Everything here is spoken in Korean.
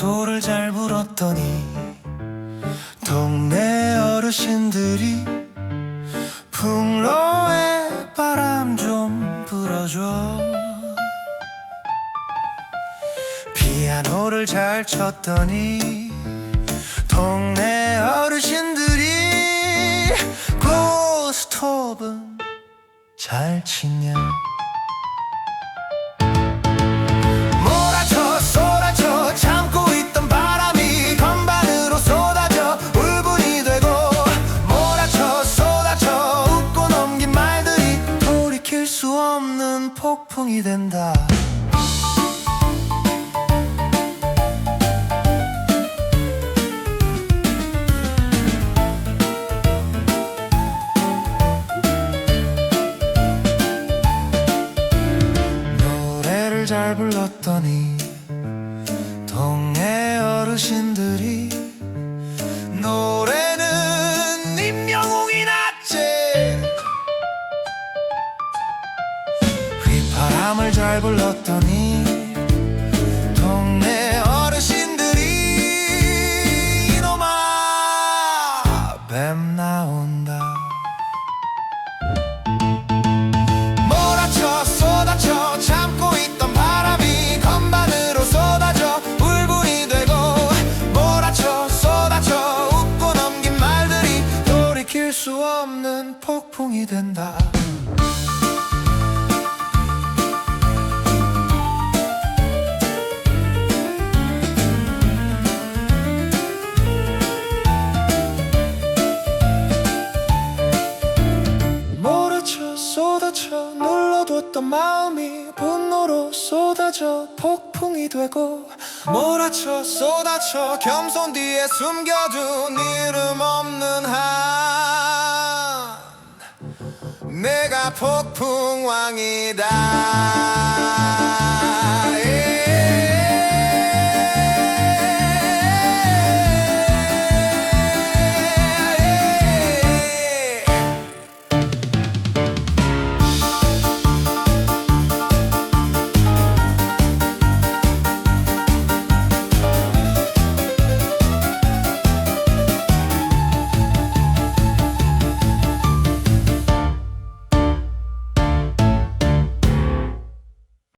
노래를 잘 불었더니 동네 어르신들이 풍로에 바람 좀 불어줘. 피아노를 잘 쳤더니 동네 어르신들이 고스톱은 잘 치냐 없는 폭풍이 된다. 노래를 잘 불렀더니 동네 어르신들 휘파람을 잘 불렀더니 동네 어르신들이 이놈아 뱀 나온다. 몰아쳐 쏟아져 참고 있던 바람이 건반으로 쏟아져 울분이 되고 몰아쳐 쏟아져 웃고 넘긴 말들이 돌이킬 수 없는 폭풍이 된다 눌러뒀던 마음이 분노로 쏟아져 폭풍이 되고 몰아쳐 쏟아져 겸손 뒤에 숨겨둔 이름 없는 한 내가 폭풍왕이다